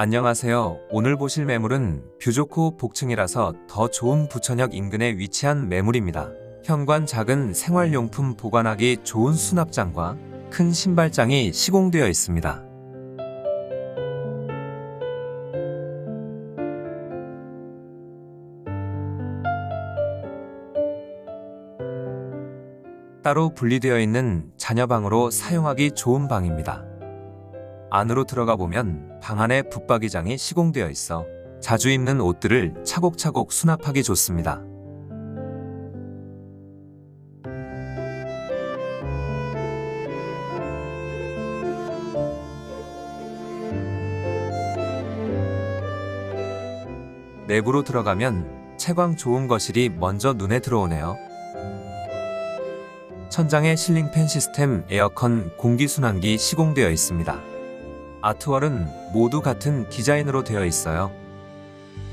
안녕하세요. 오늘 보실 매물은 뷰 좋고 복층이라서 더 좋은 부천역 인근에 위치한 매물입니다. 현관 작은 생활용품 보관하기 좋은 수납장과 큰 신발장이 시공되어 있습니다. 따로 분리되어 있는 자녀방으로 사용하기 좋은 방입니다. 안으로 들어가 보면 방 안에 붙박이장이 시공되어 있어 자주 입는 옷들을 차곡차곡 수납하기 좋습니다. 내부로 들어가면 채광 좋은 거실이 먼저 눈에 들어오네요. 천장에 실링팬 시스템 에어컨 공기순환기 시공되어 있습니다. 아트월은 모두 같은 디자인으로 되어 있어요.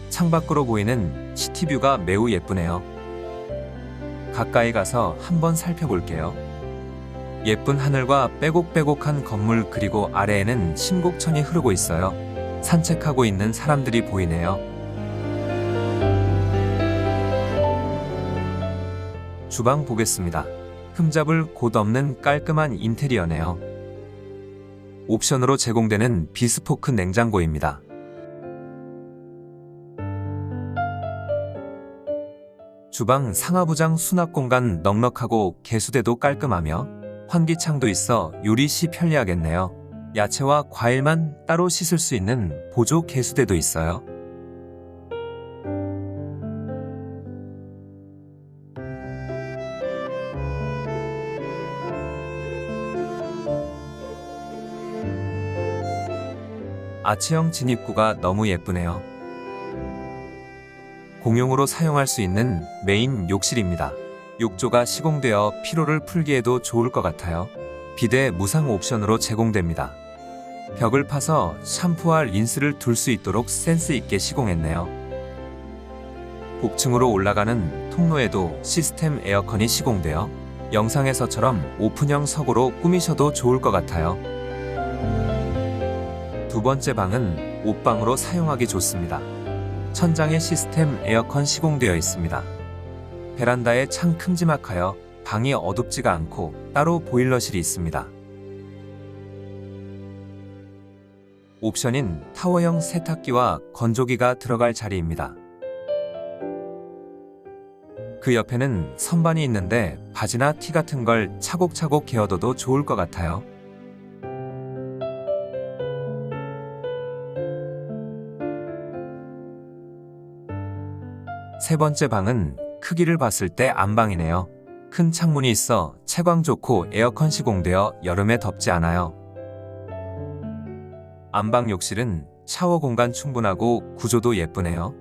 창밖으로 보이는 시티뷰가 매우 예쁘네요. 가까이 가서 한번 살펴볼게요. 예쁜 하늘과 빼곡빼곡한 건물 그리고 아래에는 신곡천이 흐르고 있어요. 산책하고 있는 사람들이 보이네요. 주방 보겠습니다. 흠잡을 곳 없는 깔끔한 인테리어네요. 옵션으로 제공되는 비스포크 냉장고입니다. 주방 상하부장 수납 공간 넉넉하고 개수대도 깔끔하며 환기창도 있어 요리 시 편리하겠네요. 야채와 과일만 따로 씻을 수 있는 보조 개수대도 있어요. 아치형 진입구가 너무 예쁘네요. 공용으로 사용할 수 있는 메인 욕실입니다. 욕조가 시공되어 피로를 풀기에도 좋을 것 같아요. 비대 무상 옵션으로 제공됩니다. 벽을 파서 샴푸와 린스를 둘 수 있도록 센스 있게 시공했네요. 복층으로 올라가는 통로에도 시스템 에어컨이 시공되어 영상에서처럼 오픈형 석으로 꾸미셔도 좋을 것 같아요. 두 번째 방은 옷방으로 사용하기 좋습니다. 천장에 시스템 에어컨 시공되어 있습니다. 베란다에 창 큼지막하여 방이 어둡지가 않고 따로 보일러실이 있습니다. 옵션인 타워형 세탁기와 건조기가 들어갈 자리입니다. 그 옆에는 선반이 있는데 바지나 티 같은 걸 차곡차곡 개어둬도 좋을 것 같아요. 세 번째 방은 크기를 봤을 때 안방이네요. 큰 창문이 있어 채광 좋고 에어컨 시공되어 여름에 덥지 않아요. 안방 욕실은 샤워 공간 충분하고 구조도 예쁘네요.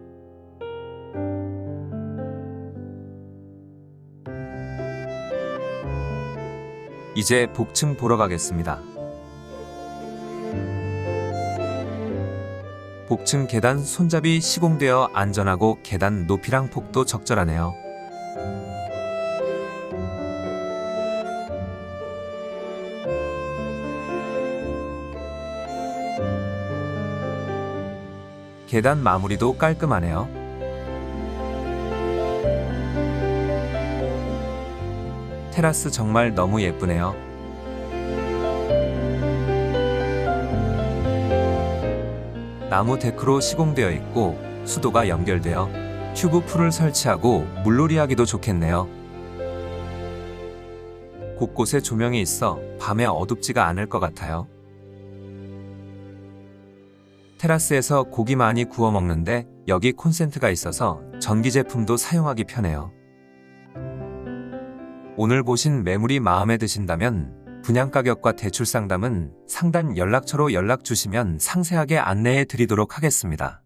이제 복층 보러 가겠습니다. 복층 계단 손잡이 시공되어 안전하고 계단 높이랑 폭도 적절하네요. 계단 마무리도 깔끔하네요. 테라스 정말 너무 예쁘네요. 나무 데크로 시공되어 있고 수도가 연결되어 튜브 풀을 설치하고 물놀이 하기도 좋겠네요. 곳곳에 조명이 있어 밤에 어둡지가 않을 것 같아요. 테라스에서 고기 많이 구워 먹는데 여기 콘센트가 있어서 전기 제품도 사용하기 편해요. 오늘 보신 매물이 마음에 드신다면 분양 가격과 대출 상담은 상단 연락처로 연락 주시면 상세하게 안내해 드리도록 하겠습니다.